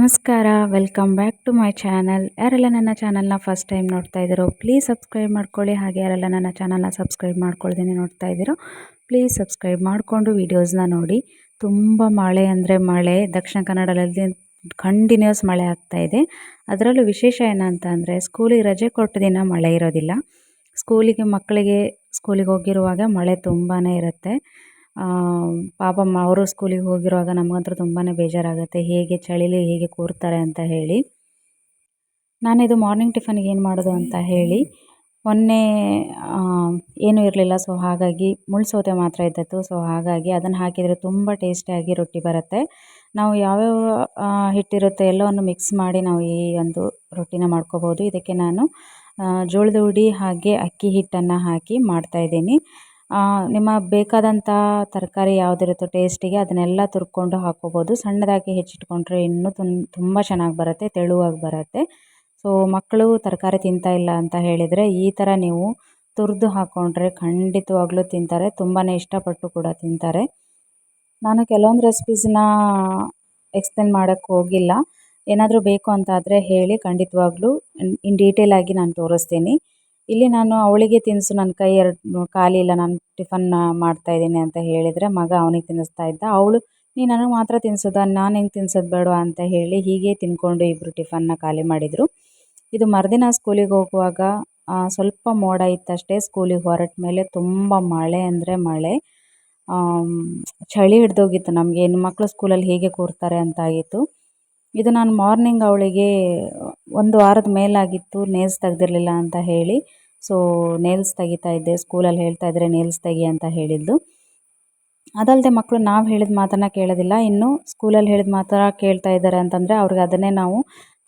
ನಮಸ್ಕಾರ welcome back to my channel ಯಾರೆಲ್ಲ ನನ್ನ ಚಾನಲ್ನ ಫಸ್ಟ್ ಟೈಮ್ ನೋಡ್ತಾ ಇದ್ದೀರೋ ಪ್ಲೀಸ್ ಸಬ್ಸ್ಕ್ರೈಬ್ ಮಾಡ್ಕೊಳ್ಳಿ. ಹಾಗೆ ಯಾರೆಲ್ಲ ನನ್ನ ಚಾನಲ್ನ ಸಬ್ಸ್ಕ್ರೈಬ್ ಮಾಡ್ಕೊಳ್ದೇನೆ ನೋಡ್ತಾ ಇದ್ದೀರೋ ಪ್ಲೀಸ್ ಸಬ್ಸ್ಕ್ರೈಬ್ ಮಾಡಿಕೊಂಡು ವೀಡಿಯೋಸ್ನ ನೋಡಿ. ತುಂಬ ಮಳೆ ಅಂದರೆ ಮಳೆ, ದಕ್ಷಿಣ ಕನ್ನಡದಲ್ಲಿ ಕಂಟಿನ್ಯೂಸ್ ಮಳೆ ಆಗ್ತಾ ಇದೆ. ಅದರಲ್ಲೂ ವಿಶೇಷ ಏನಂತ ಅಂದರೆ ಸ್ಕೂಲಿಗೆ ರಜೆ ಕೊಟ್ಟ ದಿನ ಮಳೆ ಇರೋದಿಲ್ಲ. ಸ್ಕೂಲಿಗೆ ಮಕ್ಕಳಿಗೆ ಸ್ಕೂಲಿಗೆ ಹೋಗಿರುವಾಗ ಮಳೆ ತುಂಬಾ ಇರುತ್ತೆ. ಪಾಪ ಅವರು ಸ್ಕೂಲಿಗೆ ಹೋಗಿರುವಾಗ ನಮಗಂತೂ ತುಂಬಾ ಬೇಜಾರಾಗುತ್ತೆ. ಹೇಗೆ ಚಳಿಲಿ, ಹೇಗೆ ಕೂರ್ತಾರೆ ಅಂತ ಹೇಳಿ. ನಾನಿದು ಮಾರ್ನಿಂಗ್ ಟಿಫನ್ಗೆ ಏನು ಮಾಡೋದು ಅಂತ ಹೇಳಿ, ಮೊನ್ನೆ ಏನೂ ಇರಲಿಲ್ಲ. ಸೊ ಹಾಗಾಗಿ ಮುಳ್ಳು ಸೌತೆ ಮಾತ್ರ ಇದ್ದದ್ದು. ಸೊ ಹಾಗಾಗಿ ಅದನ್ನು ಹಾಕಿದರೆ ತುಂಬ ಟೇಸ್ಟಿಯಾಗಿ ರೊಟ್ಟಿ ಬರುತ್ತೆ. ನಾವು ಯಾವ್ಯಾವ ಹಿಟ್ಟಿರುತ್ತೆ ಎಲ್ಲವನ್ನು ಮಿಕ್ಸ್ ಮಾಡಿ ನಾವು ಈ ಒಂದು ರೊಟ್ಟಿನ ಮಾಡ್ಕೋಬೋದು. ಇದಕ್ಕೆ ನಾನು ಜೋಳದ ಹುಡಿ ಹಾಗೆ ಅಕ್ಕಿ ಹಿಟ್ಟನ್ನು ಹಾಕಿ ಮಾಡ್ತಾಯಿದ್ದೀನಿ ನಿಮ್ಮ ಬೇಕಾದಂಥ ತರಕಾರಿ ಯಾವುದಿರುತ್ತೋ ಟೇಸ್ಟಿಗೆ ಅದನ್ನೆಲ್ಲ ತುರ್ಕೊಂಡು ಹಾಕ್ಕೋಬೋದು ಸಣ್ಣದಾಗಿ ಹೆಚ್ಚಿಟ್ಕೊಂಡ್ರೆ ಇನ್ನೂ ತುಂಬ ಚೆನ್ನಾಗಿ ಬರುತ್ತೆ, ತೆಳುವಾಗಿ ಬರುತ್ತೆ. ಸೊ ಮಕ್ಕಳು ತರಕಾರಿ ತಿಂತಾ ಇಲ್ಲ ಅಂತ ಹೇಳಿದರೆ ಈ ಥರ ನೀವು ತುರಿದು ಹಾಕ್ಕೊಂಡ್ರೆ ಖಂಡಿತವಾಗ್ಲೂ ತಿಂತಾರೆ. ತುಂಬಾ ಇಷ್ಟಪಟ್ಟು ಕೂಡ ತಿಂತಾರೆ. ನಾನು ಕೆಲವೊಂದು ರೆಸಿಪೀಸನ್ನ ಎಕ್ಸ್ಪ್ಲೇನ್ ಮಾಡೋಕ್ಕೆ ಹೋಗಿಲ್ಲ. ಏನಾದರೂ ಬೇಕು ಅಂತಾದರೆ ಹೇಳಿ ಖಂಡಿತವಾಗ್ಲೂ, ಇನ್ ಡೀಟೇಲಾಗಿ ನಾನು ತೋರಿಸ್ತೀನಿ. ಇಲ್ಲಿ ನಾನು ಅವಳಿಗೆ ತಿನಿಸು ನನ್ನ ಕೈ ಎರಡು ಖಾಲಿ ಇಲ್ಲ, ನಾನು ಟಿಫನ್ ಮಾಡ್ತಾಯಿದ್ದೀನಿ ಅಂತ ಹೇಳಿದರೆ ಮಗ ಅವನಿಗೆ ತಿನ್ನಿಸ್ತಾ ಇದ್ದ. ಅವಳು, ನೀ ನನಗೆ ಮಾತ್ರ ತಿನ್ನಿಸೋದಾ, ನಾನು ಹೆಂಗೆ ತಿನ್ಸೋದು ಬೇಡ ಅಂತ ಹೇಳಿ ಹೀಗೆ ತಿಂದ್ಕೊಂಡು ಇಬ್ಬರು ಟಿಫನ್ನ ಖಾಲಿ ಮಾಡಿದರು. ಇದು ಮರುದಿನ ಸ್ಕೂಲಿಗೆ ಹೋಗುವಾಗ ಸ್ವಲ್ಪ ಮೋಡ ಇತ್ತಷ್ಟೇ ಸ್ಕೂಲಿಗೆ ಹೊರಟ ಮೇಲೆ ತುಂಬ ಮಳೆ ಅಂದರೆ ಮಳೆ. ಚಳಿ ಹಿಡ್ದೋಗಿತ್ತು ನಮಗೆ ಮಕ್ಕಳು ಸ್ಕೂಲಲ್ಲಿ ಹೇಗೆ ಕೂರ್ತಾರೆ ಅಂತಾಗಿತ್ತು. ಇದು ನಾನು ಮಾರ್ನಿಂಗ್ ಅವಳಿಗೆ, ಒಂದು ವಾರದ ಮೇಲಾಗಿತ್ತು, ನೇಸ್ ತೆಗ್ದಿರಲಿಲ್ಲ ಅಂತ ಹೇಳಿ. ಸೊ ನೇಲ್ಸ್ ತೆಗಿತಾ ಇದ್ದೆ, ಸ್ಕೂಲಲ್ಲಿ ಹೇಳ್ತಾ ಇದ್ದರೆ ನೇಲ್ಸ್ ತೆಗಿ ಅಂತ ಹೇಳಿದ್ದು. ಅದಲ್ಲದೆ ಮಕ್ಕಳು ನಾವು ಹೇಳಿದ ಮಾತನ್ನು ಕೇಳೋದಿಲ್ಲ, ಇನ್ನು ಸ್ಕೂಲಲ್ಲಿ ಹೇಳಿದ ಮಾತ್ರ ಕೇಳ್ತಾ ಇದ್ದಾರೆ ಅಂತಂದರೆ ಅವ್ರಿಗೆ ಅದನ್ನೇ ನಾವು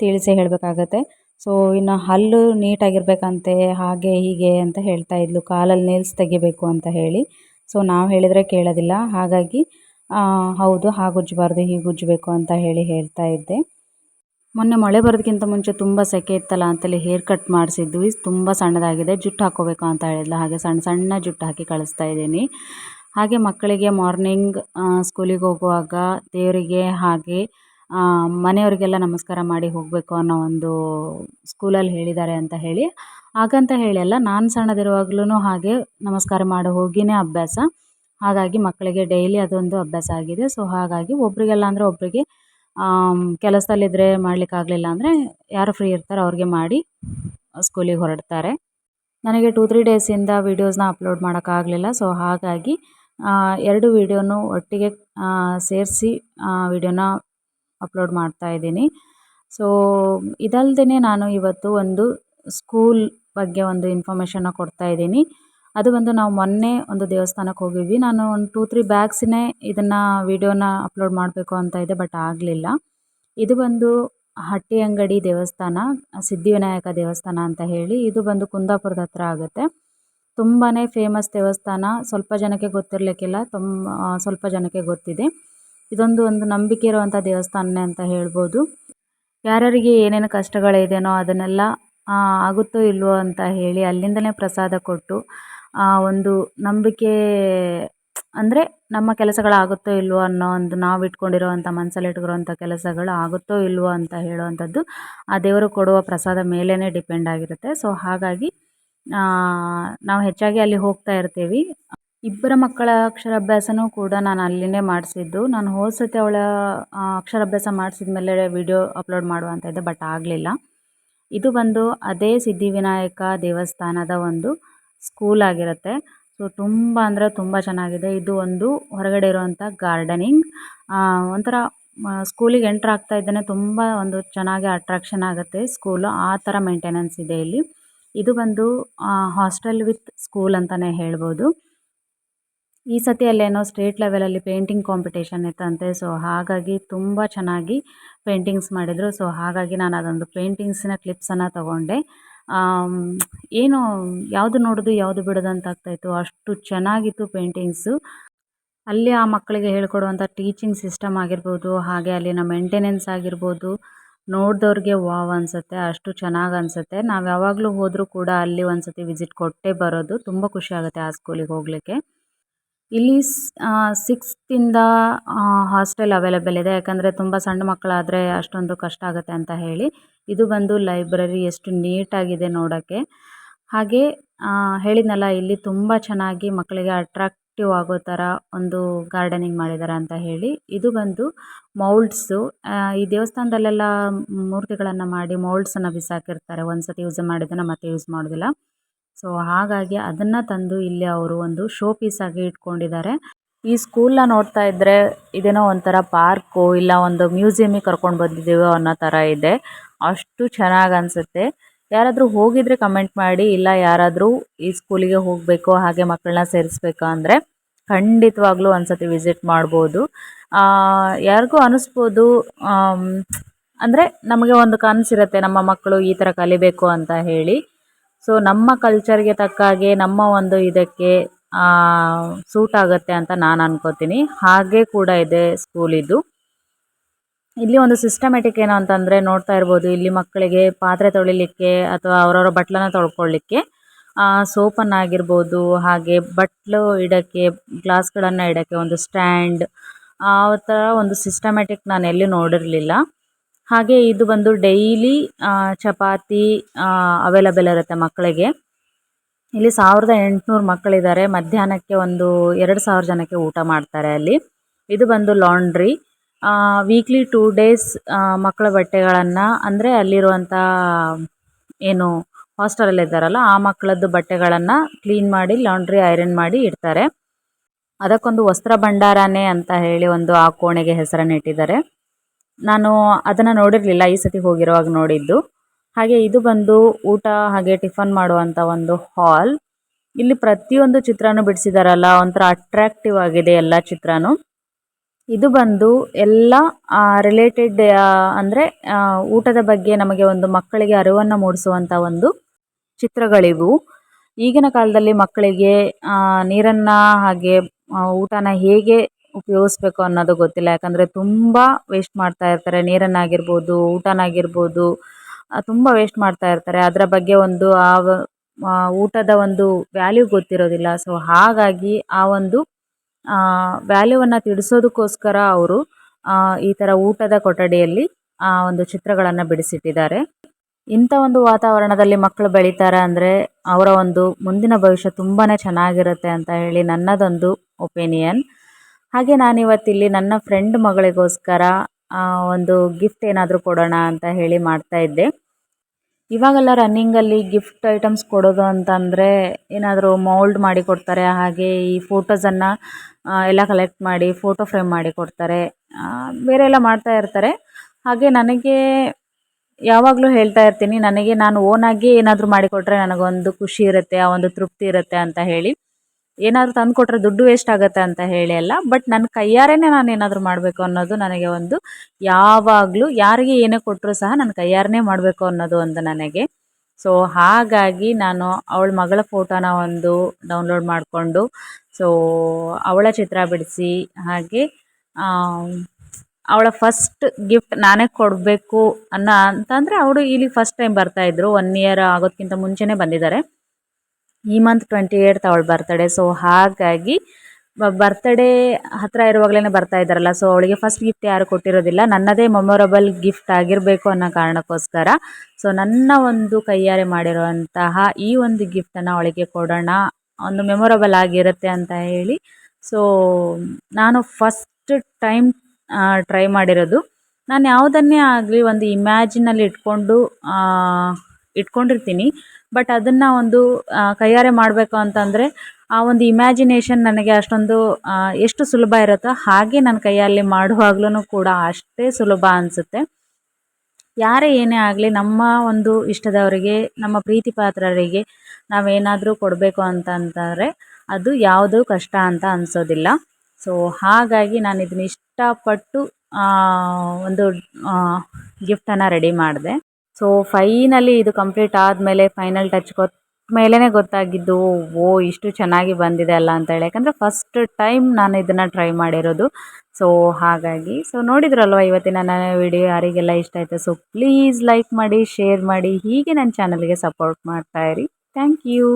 ತಿಳಿಸಿ ಹೇಳಬೇಕಾಗತ್ತೆ. ಸೊ ಇನ್ನು ಹಲ್ಲು ನೀಟಾಗಿರ್ಬೇಕಂತೆ, ಹಾಗೆ ಹೀಗೆ ಅಂತ ಹೇಳ್ತಾ ಇದ್ಲು, ಕಾಲಲ್ಲಿ ನೇಲ್ಸ್ ತೆಗಿಬೇಕು ಅಂತ ಹೇಳಿ. ಸೊ ನಾವು ಹೇಳಿದರೆ ಕೇಳೋದಿಲ್ಲ, ಹಾಗಾಗಿ ಹೌದು, ಹಾಗೆ ಉಜ್ಜಬಾರ್ದು, ಹೀಗೆ ಉಜ್ಜಬೇಕು ಅಂತ ಹೇಳಿ ಹೇಳ್ತಾ ಇದ್ದೆ. ಮೊನ್ನೆ ಮಳೆ ಬರೋದಕ್ಕಿಂತ ಮುಂಚೆ ತುಂಬ ಸೆಕೆ ಇತ್ತಲ್ಲ ಅಂತೇಳಿ ಹೇರ್ ಕಟ್ ಮಾಡಿಸಿದ್ವಿ. ತುಂಬ ಸಣ್ಣದಾಗಿದೆ. ಜುಟ್ಟು ಹಾಕ್ಕೋಬೇಕು ಅಂತ ಹೇಳಿದ್ಲು. ಹಾಗೆ ಸಣ್ಣ ಸಣ್ಣ ಜುಟ್ಟು ಹಾಕಿ ಕಳಿಸ್ತಾ ಇದ್ದೀನಿ. ಹಾಗೆ ಮಕ್ಕಳಿಗೆ ಮಾರ್ನಿಂಗ್ ಸ್ಕೂಲಿಗೆ ಹೋಗುವಾಗ ದೇವರಿಗೆ ಹಾಗೆ ಮನೆಯವರಿಗೆಲ್ಲ ನಮಸ್ಕಾರ ಮಾಡಿ ಹೋಗಬೇಕು ಅನ್ನೋ ಒಂದು ಸ್ಕೂಲಲ್ಲಿ ಹೇಳಿದ್ದಾರೆ ಅಂತ ಹೇಳಿ. ಹಾಗಂತ ಹೇಳಿ ಅಲ್ಲ, ನಾನು ಸಣ್ಣದಿರುವಾಗ್ಲೂ ಹಾಗೆ ನಮಸ್ಕಾರ ಮಾಡಿ ಹೋಗಿನೇ ಅಭ್ಯಾಸ. ಹಾಗಾಗಿ ಮಕ್ಕಳಿಗೆ ಡೈಲಿ ಅದೊಂದು ಅಭ್ಯಾಸ ಆಗಿದೆ. ಸೊ ಹಾಗಾಗಿ ಒಬ್ರಿಗೆಲ್ಲ ಅಂದರೆ ಒಬ್ಬರಿಗೆ ಕೆಲಸದಲ್ಲಿದ್ದರೆ ಮಾಡಲಿಕ್ಕಾಗಲಿಲ್ಲ ಅಂದರೆ ಯಾರು ಫ್ರೀ ಇರ್ತಾರೋ ಅವ್ರಿಗೆ ಮಾಡಿ ಸ್ಕೂಲಿಗೆ ಹೊರಡ್ತಾರೆ. ನನಗೆ ಟೂ ತ್ರೀ ಡೇಸಿಂದ ವೀಡಿಯೋಸ್ನ ಅಪ್ಲೋಡ್ ಮಾಡೋಕ್ಕಾಗಲಿಲ್ಲ ಸೊ ಹಾಗಾಗಿ ಎರಡು ವೀಡಿಯೋನು ಒಟ್ಟಿಗೆ ಸೇರಿಸಿ ವೀಡಿಯೋನ ಅಪ್ಲೋಡ್ ಮಾಡ್ತಾ ಇದ್ದೀನಿ. ಸೊ ಇದಲ್ಲದೆ ನಾನು ಇವತ್ತು ಒಂದು ಸ್ಕೂಲ್ ಬಗ್ಗೆ ಒಂದು ಇನ್ಫಾರ್ಮೇಷನ್ನ ಕೊಡ್ತಾಯಿದ್ದೀನಿ ಅದು ಬಂದು ನಾವು ಮೊನ್ನೆ ಒಂದು ದೇವಸ್ಥಾನಕ್ಕೆ ಹೋಗಿದ್ವಿ. ನಾನು ಒಂದು ಟೂ ತ್ರೀ ಬ್ಯಾಗ್ಸನ್ನೇ ಇದನ್ನು ವೀಡಿಯೋನ ಅಪ್ಲೋಡ್ ಮಾಡಬೇಕು ಅಂತ ಇದೆ ಬಟ್ ಆಗಲಿಲ್ಲ. ಇದು ಬಂದು ಹಟ್ಟಿ ಅಂಗಡಿ ದೇವಸ್ಥಾನ, ಸಿದ್ಧಿವಿನಾಯಕ ದೇವಸ್ಥಾನ ಅಂತ ಹೇಳಿ ಇದು ಬಂದು ಕುಂದಾಪುರದ ಹತ್ರ ಆಗುತ್ತೆ. ತುಂಬಾ ಫೇಮಸ್ ದೇವಸ್ಥಾನ. ಸ್ವಲ್ಪ ಜನಕ್ಕೆ ಗೊತ್ತಿರಲಿಕ್ಕಿಲ್ಲ, ತುಂಬ ಸ್ವಲ್ಪ ಜನಕ್ಕೆ ಗೊತ್ತಿದೆ. ಇದೊಂದು ಒಂದು ನಂಬಿಕೆ ಇರುವಂಥ ದೇವಸ್ಥಾನನೇ ಅಂತ ಹೇಳ್ಬೋದು. ಯಾರ್ಯಾರಿಗೆ ಏನೇನು ಕಷ್ಟಗಳಿದೆಯೋ ಅದನ್ನೆಲ್ಲ ಆಗುತ್ತೋ ಇಲ್ವೋ ಅಂತ ಹೇಳಿ ಅಲ್ಲಿಂದಲೇ ಪ್ರಸಾದ ಕೊಟ್ಟು ಒಂದು ನಂಬಿಕೆ ಅಂದರೆ ನಮ್ಮ ಕೆಲಸಗಳಾಗುತ್ತೋ ಇಲ್ಲವೋ ಅನ್ನೋ ಒಂದು ನಾವು ಇಟ್ಕೊಂಡಿರೋವಂಥ ಮನಸ್ಸಲ್ಲಿ ಇಟ್ಕೊಂಡಿರೋವಂಥ ಕೆಲಸಗಳು ಆಗುತ್ತೋ ಇಲ್ವೋ ಅಂತ ಹೇಳುವಂಥದ್ದು ಆ ದೇವರು ಕೊಡುವ ಪ್ರಸಾದ ಮೇಲೇ ಡಿಪೆಂಡ್ ಆಗಿರುತ್ತೆ. ಸೊ ಹಾಗಾಗಿ ನಾವು ಹೆಚ್ಚಾಗಿ ಅಲ್ಲಿ ಹೋಗ್ತಾ ಇರ್ತೀವಿ. ಇಬ್ಬರ ಮಕ್ಕಳ ಅಕ್ಷರಾಭ್ಯಾಸನೂ ಕೂಡ ನಾನು ಅಲ್ಲಿನೇ ಮಾಡಿಸಿದ್ದು. ನಾನು ಹೋದ ಸತಿ ಅವಳ ಅಕ್ಷರಾಭ್ಯಾಸ ಮಾಡಿಸಿದ ಮೇಲೆ ವಿಡಿಯೋ ಅಪ್ಲೋಡ್ ಮಾಡುವಂಥ ಇದ್ದೆ, ಬಟ್ ಆಗಲಿಲ್ಲ. ಇದು ಬಂದು ಅದೇ ಸಿದ್ಧಿವಿನಾಯಕ ದೇವಸ್ಥಾನದ ಒಂದು ಸ್ಕೂಲ್ ಆಗಿರುತ್ತೆ. ಸೊ, ತುಂಬ ಅಂದರೆ ತುಂಬ ಚೆನ್ನಾಗಿದೆ. ಇದು ಒಂದು ಹೊರಗಡೆ ಇರುವಂಥ ಗಾರ್ಡನಿಂಗ್. ಒಂಥರ ಸ್ಕೂಲಿಗೆ ಎಂಟ್ರ್ ಆಗ್ತಾ ಇದ್ದಾನೆ, ತುಂಬ ಒಂದು ಚೆನ್ನಾಗಿ ಅಟ್ರಾಕ್ಷನ್ ಆಗುತ್ತೆ ಸ್ಕೂಲು. ಆ ಥರ ಮೇಂಟೆನೆನ್ಸ್ ಇದೆ ಇಲ್ಲಿ. ಇದು ಬಂದು ಹಾಸ್ಟೆಲ್ ವಿತ್ ಸ್ಕೂಲ್ ಅಂತಲೇ ಹೇಳ್ಬೋದು. ಈ ಸತಿ ಅಲ್ಲೇನೋ ಸ್ಟೇಟ್ ಲೆವೆಲಲ್ಲಿ ಪೇಂಟಿಂಗ್ ಕಾಂಪಿಟೇಷನ್ ಇತ್ತಂತೆ. ಸೊ, ಹಾಗಾಗಿ ತುಂಬ ಚೆನ್ನಾಗಿ ಪೇಂಟಿಂಗ್ಸ್ ಮಾಡಿದರು. ಸೊ, ಹಾಗಾಗಿ ನಾನು ಅದೊಂದು ಪೇಂಟಿಂಗ್ಸಿನ, ಕ್ಲಿಪ್ಸನ್ನು ತಗೊಂಡೆ. ಏನು ಯಾವುದು ನೋಡೋದು, ಯಾವುದು ಬಿಡೋದು ಅಂತ ಆಗ್ತಾಯಿತ್ತು ಅಷ್ಟು ಚೆನ್ನಾಗಿತ್ತು ಪೇಂಟಿಂಗ್ಸು ಅಲ್ಲಿ ಆ ಮಕ್ಕಳಿಗೆ ಹೇಳ್ಕೊಡುವಂಥ ಟೀಚಿಂಗ್ ಸಿಸ್ಟಮ್ ಆಗಿರ್ಬೋದು, ಹಾಗೆ ಅಲ್ಲಿನ ಮೇಂಟೆನೆನ್ಸ್ ಆಗಿರ್ಬೋದು, ನೋಡಿದವ್ರಿಗೆ ವಾವ್ ಅನಿಸುತ್ತೆ, ಅಷ್ಟು ಚೆನ್ನಾಗಿ ಅನಿಸುತ್ತೆ. ನಾವು ಯಾವಾಗಲೂ ಹೋದರೂ ಕೂಡ ಅಲ್ಲಿ ಒಂದು ಸತಿ ವಿಸಿಟ್ ಕೊಟ್ಟೇ ಬರೋದು. ತುಂಬ ಖುಷಿ ಆಗುತ್ತೆ ಆ ಸ್ಕೂಲಿಗೆ ಹೋಗಲಿಕ್ಕೆ. ಇಲ್ಲಿ ಸಿಕ್ಸ್ತಿಂದ ಹಾಸ್ಟೆಲ್ ಅವೈಲೇಬಲ್ ಇದೆ. ಯಾಕಂದರೆ ತುಂಬ ಸಣ್ಣ ಮಕ್ಕಳಾದರೆ ಅಷ್ಟೊಂದು ಕಷ್ಟ ಆಗುತ್ತೆ ಅಂತ ಹೇಳಿ. ಇದು ಬಂದು ಲೈಬ್ರರಿ ಎಷ್ಟು ನೀಟಾಗಿದೆ ನೋಡೋಕ್ಕೆ ಹಾಗೆ ಹೇಳಿದ್ನಲ್ಲ, ಇಲ್ಲಿ ತುಂಬ ಚೆನ್ನಾಗಿ ಮಕ್ಕಳಿಗೆ ಅಟ್ರಾಕ್ಟಿವ್ ಆಗೋ ಥರ ಒಂದು ಗಾರ್ಡನಿಂಗ್ ಮಾಡಿದ್ದಾರೆ ಅಂತ ಹೇಳಿ. ಇದು ಬಂದು ಮೌಲ್ಡ್ಸು ಈ ದೇವಸ್ಥಾನದಲ್ಲೆಲ್ಲ ಮೂರ್ತಿಗಳನ್ನು ಮಾಡಿ ಮೌಲ್ಡ್ಸನ್ನು ಬಿಸಾಕಿರ್ತಾರೆ. ಒಂದು ಸತಿ ಯೂಸ್ ಮಾಡಿದ್ದನ್ನು ಮತ್ತೆ ಯೂಸ್ ಮಾಡೋದಿಲ್ಲ. ಸೊ ಹಾಗಾಗಿ ಅದನ್ನು ತಂದು ಇಲ್ಲಿ ಅವರು ಒಂದು ಶೋ ಪೀಸ್ ಆಗಿ ಇಟ್ಕೊಂಡಿದ್ದಾರೆ. ಈ ಸ್ಕೂಲ್ನ ನೋಡ್ತಾ ಇದ್ದರೆ ಇದೇನೋ ಒಂಥರ ಪಾರ್ಕು ಇಲ್ಲ ಒಂದು ಮ್ಯೂಸಿಯಮಿಗೆ ಕರ್ಕೊಂಡು ಬಂದಿದ್ದೀವೋ ಅನ್ನೋ ಥರ ಇದೆ. ಅಷ್ಟು ಚೆನ್ನಾಗಿ ಅನಿಸುತ್ತೆ. ಯಾರಾದರೂ ಹೋಗಿದ್ರೆ ಕಮೆಂಟ್ ಮಾಡಿ, ಇಲ್ಲ ಯಾರಾದರೂ ಈ ಸ್ಕೂಲಿಗೆ ಹೋಗಬೇಕು, ಹಾಗೆ ಮಕ್ಕಳನ್ನ ಸೇರಿಸ್ಬೇಕು ಅಂದರೆ ಖಂಡಿತವಾಗ್ಲೂ ಒಂದ್ಸತಿ ವಿಸಿಟ್ ಮಾಡ್ಬೋದು. ಯಾರಿಗೂ ಅನಿಸ್ಬೋದು ಅಂದರೆ ನಮಗೆ ಒಂದು ಕನಸಿರುತ್ತೆ ನಮ್ಮ ಮಕ್ಕಳು ಈ ಥರ ಕಲಿಬೇಕು ಅಂತ ಹೇಳಿ. ಸೊ ನಮ್ಮ ಕಲ್ಚರ್ಗೆ ತಕ್ಕ ಹಾಗೆ ನಮ್ಮ ಒಂದು ಇದಕ್ಕೆ ಸೂಟ್ ಆಗುತ್ತೆ ಅಂತ ನಾನು ಅನ್ಕೋತೀನಿ. ಹಾಗೆ ಕೂಡ ಇದೆ ಸ್ಕೂಲಿದ್ದು ಇಲ್ಲಿ ಒಂದು ಸಿಸ್ಟಮೆಟಿಕ್ ಏನು ಅಂತಂದರೆ ನೋಡ್ತಾ ಇರ್ಬೋದು, ಇಲ್ಲಿ ಮಕ್ಕಳಿಗೆ ಪಾತ್ರೆ ತೊಳಿಲಿಕ್ಕೆ ಅಥವಾ ಅವರವರ ಬಟ್ಲನ್ನು ತೊಳ್ಕೊಳ್ಳಿಕ್ಕೆ ಸೋಪನ್ನಾಗಿರ್ಬೋದು ಹಾಗೆ ಬಟ್ಲು ಇಡೋಕ್ಕೆ, ಗ್ಲಾಸ್ಗಳನ್ನು ಇಡೋಕ್ಕೆ ಒಂದು ಸ್ಟ್ಯಾಂಡ್ ಆ ಥರ ಒಂದು ಸಿಸ್ಟಮೆಟಿಕ್ ನಾನು ಎಲ್ಲೂ ನೋಡಿರಲಿಲ್ಲ. ಹಾಗೆ ಇದು ಬಂದು ಡೈಲಿ ಚಪಾತಿ ಅವೈಲಬಲ್ ಇರುತ್ತೆ ಮಕ್ಕಳಿಗೆ. ಇಲ್ಲಿ ಸಾವಿರದ ಎಂಟುನೂರು ಮಕ್ಕಳಿದ್ದಾರೆ. ಮಧ್ಯಾಹ್ನಕ್ಕೆ ಒಂದು ಎರಡು ಸಾವಿರ ಜನಕ್ಕೆ ಊಟ ಮಾಡ್ತಾರೆ ಅಲ್ಲಿ. ಇದು ಬಂದು ಲಾಂಡ್ರಿ ವೀಕ್ಲಿ ಟೂ ಡೇಸ್ ಮಕ್ಕಳ ಬಟ್ಟೆಗಳನ್ನು, ಅಂದರೆ ಅಲ್ಲಿರುವಂಥ ಏನು ಹಾಸ್ಟೆಲಲ್ಲಿದ್ದಾರಲ್ಲ ಆ ಮಕ್ಕಳದ್ದು ಬಟ್ಟೆಗಳನ್ನು ಕ್ಲೀನ್ ಮಾಡಿ ಲಾಂಡ್ರಿ ಐರನ್ ಮಾಡಿ ಇಡ್ತಾರೆ. ಅದಕ್ಕೊಂದು ವಸ್ತ್ರ ಭಂಡಾರನೇ ಅಂತ ಹೇಳಿ ಒಂದು ಆ ಕೋಣೆಗೆ ಹೆಸರನ್ನು ಇಟ್ಟಿದ್ದಾರೆ ನಾನು ಅದನ್ನು ನೋಡಿರಲಿಲ್ಲ ಈ ಸತಿ ಹೋಗಿರುವಾಗ ನೋಡಿದ್ದು. ಹಾಗೆ ಇದು ಬಂದು ಊಟ, ಹಾಗೆ ಟಿಫನ್ ಮಾಡುವಂಥ ಒಂದು ಹಾಲ್. ಇಲ್ಲಿ ಪ್ರತಿಯೊಂದು ಚಿತ್ರನೂ ಬಿಡಿಸಿದಾರಲ್ಲ, ಒಂಥರ ಅಟ್ರಾಕ್ಟಿವ್ ಆಗಿದೆ ಎಲ್ಲ ಚಿತ್ರನೂ. ಇದು ಬಂದು ಎಲ್ಲ ರಿಲೇಟೆಡ್ ಅಂದರೆ ಊಟದ ಬಗ್ಗೆ ನಮಗೆ ಒಂದು ಮಕ್ಕಳಿಗೆ ಅರಿವನ್ನು ಮೂಡಿಸುವಂಥ ಒಂದು ಚಿತ್ರಗಳಿವು. ಈಗಿನ ಕಾಲದಲ್ಲಿ ಮಕ್ಕಳಿಗೆ ನೀರನ್ನು ಹಾಗೆ ಊಟನ ಹೇಗೆ ಉಪಯೋಗಿಸ್ಬೇಕು ಅನ್ನೋದು ಗೊತ್ತಿಲ್ಲ. ಯಾಕಂದರೆ ತುಂಬ ವೇಸ್ಟ್ ಮಾಡ್ತಾ ಇರ್ತಾರೆ. ನೀರನ್ನಾಗಿರ್ಬೋದು, ಊಟನಾಗಿರ್ಬೋದು ತುಂಬ ವೇಸ್ಟ್ ಮಾಡ್ತಾ ಇರ್ತಾರೆ. ಅದರ ಬಗ್ಗೆ ಒಂದು ಆ ಊಟದ ಒಂದು ವ್ಯಾಲ್ಯೂ ಗೊತ್ತಿರೋದಿಲ್ಲ. ಸೊ ಹಾಗಾಗಿ ಆ ಒಂದು ವ್ಯಾಲ್ಯೂವನ್ನು ತಿಳಿಸೋದಕ್ಕೋಸ್ಕರ ಅವರು ಈ ಥರ ಊಟದ ಕೊಠಡಿಯಲ್ಲಿ ಆ ಒಂದು ಚಿತ್ರಗಳನ್ನು ಬಿಡಿಸಿಟ್ಟಿದ್ದಾರೆ. ಇಂಥ ಒಂದು ವಾತಾವರಣದಲ್ಲಿ ಮಕ್ಕಳು ಬೆಳೀತಾರೆ ಅಂದರೆ ಅವರ ಒಂದು ಮುಂದಿನ ಭವಿಷ್ಯ ತುಂಬಾ ಚೆನ್ನಾಗಿರುತ್ತೆ ಅಂತ ಹೇಳಿ ನನ್ನದೊಂದು ಒಪಿನಿಯನ್ ಹಾಗೆ ನಾನಿವತ್ತಿಲ್ಲಿ ನನ್ನ ಫ್ರೆಂಡ್ ಮಗಳಿಗೋಸ್ಕರ ಒಂದು ಗಿಫ್ಟ್ ಏನಾದರೂ ಕೊಡೋಣ ಅಂತ ಹೇಳಿ ಮಾಡ್ತಾ ಇದ್ದೆ. ಇವಾಗೆಲ್ಲ ರನ್ನಿಂಗಲ್ಲಿ ಗಿಫ್ಟ್ ಐಟಮ್ಸ್ ಕೊಡೋದು ಅಂತಂದರೆ ಏನಾದರೂ ಮೌಲ್ಡ್ ಮಾಡಿ ಕೊಡ್ತಾರೆ, ಹಾಗೆ ಈ ಫೋಟೋಸನ್ನು ಎಲ್ಲ ಕಲೆಕ್ಟ್ ಮಾಡಿ ಫೋಟೋ ಫ್ರೇಮ್ ಮಾಡಿ ಕೊಡ್ತಾರೆ ಬೇರೆ ಎಲ್ಲ ಮಾಡ್ತಾ ಇರ್ತಾರೆ. ಹಾಗೆ ನನಗೆ ಯಾವಾಗಲೂ ಹೇಳ್ತಾ ಇರ್ತೀನಿ, ನನಗೆ ನಾನು ಓನಾಗಿ ಏನಾದರೂ ಮಾಡಿಕೊಟ್ರೆ ನನಗೊಂದು ಖುಷಿ ಇರುತ್ತೆ, ಆ ಒಂದು ತೃಪ್ತಿ ಇರುತ್ತೆ ಅಂತ ಹೇಳಿ. ಏನಾದರೂ ತಂದು ಕೊಟ್ಟರೆ ದುಡ್ಡು ವೇಸ್ಟ್ ಆಗುತ್ತೆ ಅಂತ ಹೇಳಿ ಅಲ್ಲ ಬಟ್ ನನ್ನ ಕೈಯಾರೇನೆ ನಾನು ಏನಾದರೂ ಮಾಡಬೇಕು ಅನ್ನೋದು ನನಗೆ ಒಂದು ಯಾವಾಗಲೂ ಯಾರಿಗೆ ಏನೇ ಕೊಟ್ಟರೂ ಸಹ ನನ್ನ ಕೈಯಾರನೇ ಮಾಡಬೇಕು ಅನ್ನೋದು ಒಂದು ನನಗೆ. ಸೊ ಹಾಗಾಗಿ ನಾನು ಅವಳ ಮಗಳ ಫೋಟೋನ ಒಂದು ಡೌನ್ಲೋಡ್ ಮಾಡಿಕೊಂಡು ಸೊ ಅವಳ ಚಿತ್ರ ಬಿಡಿಸಿ, ಹಾಗೆ ಅವಳ ಫಸ್ಟ್ ಗಿಫ್ಟ್ ನಾನೇ ಕೊಡಬೇಕು ಅನ್ನೋ ಅಂತಂದರೆ ಅವಳು ಇಲ್ಲಿ ಫಸ್ಟ್ ಟೈಮ್ ಬರ್ತಾಯಿದ್ರು ಒನ್ ಇಯರ್ ಆಗೋದಕ್ಕಿಂತ ಮುಂಚೆನೇ ಬಂದಿದ್ದಾರೆ. ಈ ಮಂತ್ ಟ್ವೆಂಟಿ ಏಯ್ಟ್ ಅವಳ ಬರ್ತಡೇ ಸೊ ಹಾಗಾಗಿ ಬರ್ತಡೇ ಹತ್ತಿರ ಇರುವಾಗಲೇ ಬರ್ತಾ ಇದ್ದಾರಲ್ಲ ಸೊ ಅವಳಿಗೆ ಫಸ್ಟ್ ಗಿಫ್ಟ್ ಯಾರು ಕೊಟ್ಟಿರೋದಿಲ್ಲ, ನನ್ನದೇ ಮೆಮೊರಬಲ್ ಗಿಫ್ಟ್ ಆಗಿರಬೇಕು ಅನ್ನೋ ಕಾರಣಕ್ಕೋಸ್ಕರ ಸೊ ನನ್ನ ಒಂದು ಕೈಯಾರೆ ಮಾಡಿರುವಂತಹ ಈ ಒಂದು ಗಿಫ್ಟನ್ನು ಅವಳಿಗೆ ಕೊಡೋಣ, ಒಂದು ಮೆಮೊರಬಲ್ ಆಗಿರುತ್ತೆ ಅಂತ ಹೇಳಿ ಸೊ ನಾನು ಫಸ್ಟ್ ಟೈಮ್ ಟ್ರೈ ಮಾಡಿರೋದು. ನಾನು ಯಾವುದನ್ನೇ ಆಗಲಿ ಒಂದು ಇಮ್ಯಾಜಿನಲ್ಲಿ ಇಟ್ಕೊಂಡು ಇಟ್ಕೊಂಡಿರ್ತೀನಿ ಬಟ್ ಅದನ್ನು ಒಂದು ಕೈಯಾರೆ ಮಾಡಬೇಕು ಅಂತಂದರೆ ಆ ಒಂದು ಇಮ್ಯಾಜಿನೇಷನ್ ನನಗೆ ಅಷ್ಟೊಂದು ಎಷ್ಟು ಸುಲಭ ಇರುತ್ತೋ ಹಾಗೆ ನನ್ನ ಕೈಯಲ್ಲಿ ಮಾಡುವಾಗ್ಲೂ ಕೂಡ ಅಷ್ಟೇ ಸುಲಭ ಅನಿಸುತ್ತೆ. ಯಾರೇ ಏನೇ ಆಗಲಿ ನಮ್ಮ ಒಂದು ಇಷ್ಟದವರಿಗೆ, ನಮ್ಮ ಪ್ರೀತಿ ಪಾತ್ರರಿಗೆ ನಾವೇನಾದರೂ ಕೊಡಬೇಕು ಅಂತಂದರೆ ಅದು ಯಾವುದೂ ಕಷ್ಟ ಅಂತ ಅನಿಸೋದಿಲ್ಲ. ಸೊ ಹಾಗಾಗಿ ನಾನು ಇದನ್ನ ಇಷ್ಟಪಟ್ಟು ಒಂದು ಗಿಫ್ಟನ್ನು ರೆಡಿ ಮಾಡಿದೆ. ಸೊ ಫೈನಲಿ ಇದು ಕಂಪ್ಲೀಟ್ ಆದಮೇಲೆ ಫೈನಲ್ ಟಚ್ ಕೊಟ್ಟ ಮೇಲೇ ಗೊತ್ತಾಗಿದ್ದು, ಓ, ಇಷ್ಟು ಚೆನ್ನಾಗಿ ಬಂದಿದೆ ಅಲ್ಲ ಅಂತೇಳಿ ಯಾಕಂದರೆ ಫಸ್ಟ್ ಟೈಮ್ ನಾನು ಇದನ್ನು ಟ್ರೈ ಮಾಡಿರೋದು. ಸೊ ಹಾಗಾಗಿ ಸೊ ನೋಡಿದ್ರಲ್ವ ಇವತ್ತಿನ ನನ್ನ ವಿಡಿಯೋ ಯಾರಿಗೆಲ್ಲ ಇಷ್ಟ ಆಯಿತು ಸೊ ಪ್ಲೀಸ್ ಲೈಕ್ ಮಾಡಿ ಶೇರ್ ಮಾಡಿ, ಹೀಗೆ ನನ್ನ ಚಾನಲ್ಗೆ ಸಪೋರ್ಟ್ ಮಾಡ್ತಾಯಿರಿ ಥ್ಯಾಂಕ್ ಯು